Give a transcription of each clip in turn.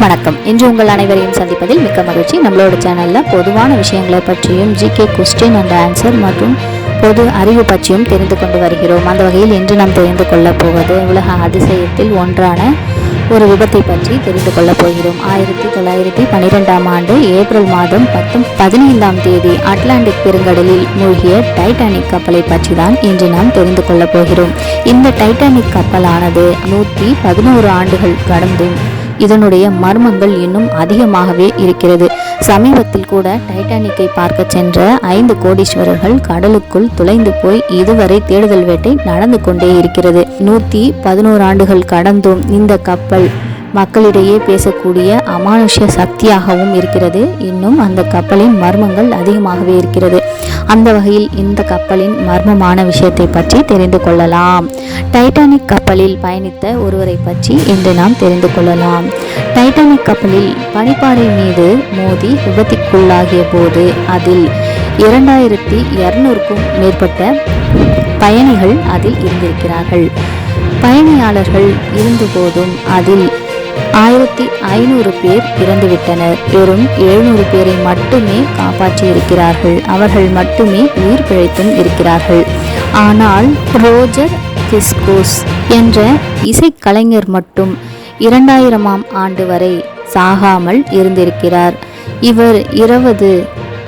வணக்கம். இன்று உங்கள் அனைவரையும் சந்திப்பதில் மிக்க மகிழ்ச்சி. நம்மளோட சேனலில் பொதுவான விஷயங்களை பற்றியும் ஜிகே கொஸ்டின் அண்ட் ஆன்சர் மற்றும் பொது அறிவு பற்றியும் தெரிந்து கொண்டு வருகிறோம். அந்த வகையில் இன்று நாம் தெரிந்து கொள்ளப் போவது உலக அதிசயத்தில் ஒன்றான ஒரு விபத்தை பற்றி தெரிந்து கொள்ளப் போகிறோம். ஆயிரத்தி தொள்ளாயிரத்தி பன்னிரெண்டாம் ஆண்டு ஏப்ரல் மாதம் பத்தும் பதினைந்தாம் தேதி அட்லாண்டிக் பெருங்கடலில் மூழ்கிய டைட்டானிக் கப்பலை பற்றி தான் இன்று நாம் தெரிந்து கொள்ளப் போகிறோம். இந்த டைட்டானிக் கப்பலானது நூற்றி பதினோரு ஆண்டுகள் கடந்தும் இதனுடைய மர்மங்கள் இன்னும் அதிகமாகவே இருக்கிறது. சமீபத்தில் கூட டைட்டானிக்கை பார்க்க சென்ற ஐந்து கோடீஸ்வரர்கள் கடலுக்குள் துளைந்து போய் இதுவரை தேடுதல் வேட்டை நடந்து கொண்டே இருக்கிறது. நூற்றி பதினோரு ஆண்டுகள் கடந்தும் இந்த கப்பல் மக்களிடையே பேசக்கூடிய அமானுஷ்ய சக்தியாகவும் இருக்கிறது. இன்னும் அந்த கப்பலின் மர்மங்கள் அதிகமாகவே இருக்கிறது. அந்த வகையில் இந்த கப்பலின் மர்மமான விஷயத்தை பற்றி தெரிந்து கொள்ளலாம். டைட்டானிக் கப்பலில் பயணித்த ஒருவரை பற்றி இன்று நாம் தெரிந்து கொள்ளலாம். டைட்டானிக் கப்பலில் பனிப்பாறை மீது மோதி விபத்துக்குள்ளாகிய போது அதில் இரண்டாயிரத்தி இரநூறுக்கும் மேற்பட்ட பயணிகள் அதில் இருந்திருக்கிறார்கள். பயணியாளர்கள் இருந்தபோதும் அதில் ஆயிரத்தி ஐநூறு பேர் இறந்துவிட்டனர். வெறும் எழுநூறு பேரை மட்டுமே காப்பாற்றியிருக்கிறார்கள் அவர்கள் மட்டுமே உயிர் பிழைத்தும் இருக்கிறார்கள். ஆனால் ரோஜர் கிஸ்கோஸ் என்ற இசைக்கலைஞர் மட்டும் இரண்டாயிரமாம் ஆண்டு வரை சாகாமல் இருந்திருக்கிறார். இவர் இருபது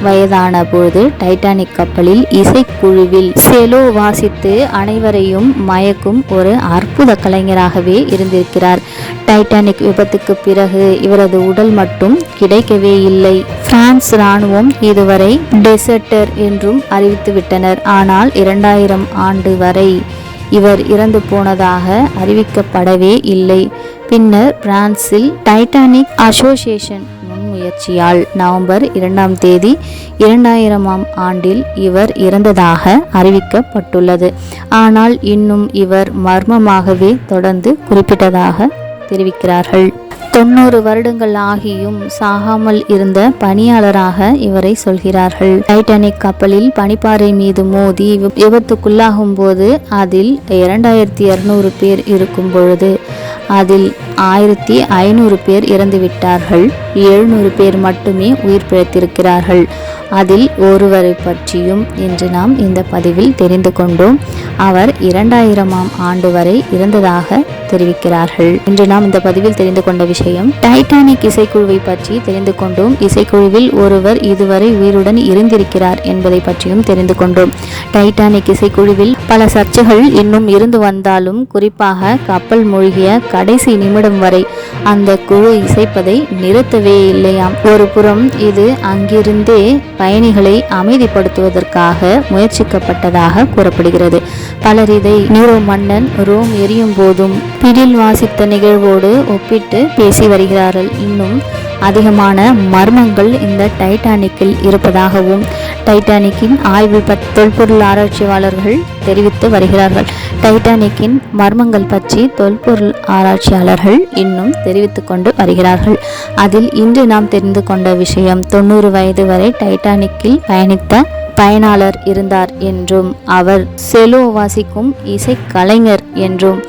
வயதான போது டைட்டானிக் கப்பலில் இசைக்குழுவில் செலோ வாசித்து அனைவரையும் மயக்கும் ஒரு அற்புத கலைஞராகவே இருந்திருக்கிறார். டைட்டானிக் விபத்துக்கு பிறகு இவரது உடல் மட்டும் கிடைக்கவே இல்லை. பிரான்ஸ் இராணுவம் இதுவரை டெசர்டர் என்றும் அறிவித்துவிட்டனர். ஆனால் இரண்டாயிரம் ஆண்டு வரை இவர் இறந்து போனதாக அறிவிக்கப்படவே இல்லை. பின்னர் பிரான்சில் டைட்டானிக் அசோசியேஷன் முன்முயற்சியால் நவம்பர் இரண்டாம் தேதி இரண்டாயிரமாம் ஆண்டில் இவர் இறந்ததாக அறிவிக்கப்பட்டுள்ளது. ஆனால் இன்னும் இவர் மர்மமாகவே தொடர்ந்து குறிப்பிட்டதாக தெரிவிக்கிறார்கள். தொண்ணூறு வருடங்கள் ஆகியும் சாகாமல் இருந்த பணியாளராக இவரை சொல்கிறார்கள். டைட்டானிக் கப்பலில் பனிப்பாறை மீது மோதி விபத்துக்குள்ளாகும் போது அதில் இரண்டாயிரத்தி இருநூறு பேர் இருக்கும் பொழுது அதில் ஆயிரத்தி ஐநூறு பேர் இறந்துவிட்டார்கள். எழுநூறு பேர் மட்டுமே உயிர் பிழைத்திருக்கிறார்கள். அதில் ஒருவரை பற்றியும் இன்று நாம் இந்த பதிவில் தெரிந்து கொண்டோம். அவர் இரண்டாயிரமாம் ஆண்டு வரை இருந்ததாக தெரிவிக்கிறார்கள். இன்று நாம் இந்த பதிவில் தெரிந்து கொண்ட விஷயம் டைட்டானிக் இசைக்குழுவை பற்றி தெரிந்து கொண்டோம். இசைக்குழுவில் ஒருவர் இதுவரை உயிருடன் இருந்திருக்கிறார் என்பதை பற்றியும் தெரிந்து கொண்டோம். டைட்டானிக் இசைக்குழுவில் பல சர்ச்சைகள் இன்னும் இருந்து வந்தாலும் குறிப்பாக கப்பல் மூழ்கிய கடைசி நிமிடம் வரை அந்த குழு இசைப்பதை நிறுத்தவே இல்லையாம். ஒரு புறம் இது அங்கிருந்தே பயணிகளை அமைதிப்படுத்துவதற்காக முயற்சிக்கப்பட்டதாக கூறப்படுகிறது. பலர் இதை நீரோ மன்னன் ரோம் எரியும் போதும் பிடில் வாசித்த நிகழ்வோடு ஒப்பிட்டு பேசி வருகிறார்கள். இன்னும் அதிகமான மர்மங்கள் இந்த டைட்டானிக்கில் இருப்பதாகவும் டைட்டானிக்கின் ஆய்வு பத் தொல்பொருள் ஆராய்ச்சியாளர்கள் தெரிவித்து வருகிறார்கள். டைட்டானிக்கின் மர்மங்கள் பற்றி தொல்பொருள் ஆராய்ச்சியாளர்கள் இன்னும் தெரிவித்து கொண்டு வருகிறார்கள். அதில் இன்று நாம் தெரிந்து கொண்ட விஷயம் தொண்ணூறு வயது வரை டைட்டானிக்கில் பயணித்த பயனாளர் இருந்தார் என்றும் அவர் செலோ வாசிக்கும் இசைக்கலைஞர் என்றும்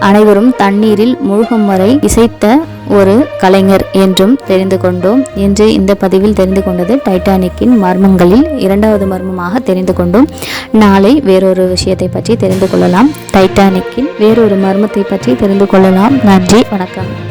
அனைவரும் தண்ணீரில் மூழ்கும் வரை இசைத்த ஒரு கலைஞர் என்றும் தெரிந்து கொண்டோம். இன்று இந்த பதிவில் தெரிந்து கொண்டது டைட்டானிக்கின் மர்மங்களில் இரண்டாவது மர்மமாக தெரிந்து கொண்டோம். நாளை வேறொரு விஷயத்தை பற்றி தெரிந்து கொள்ளலாம். டைட்டானிக்கின் வேறொரு மர்மத்தை பற்றி தெரிந்து கொள்ளலாம். நன்றி வணக்கம்.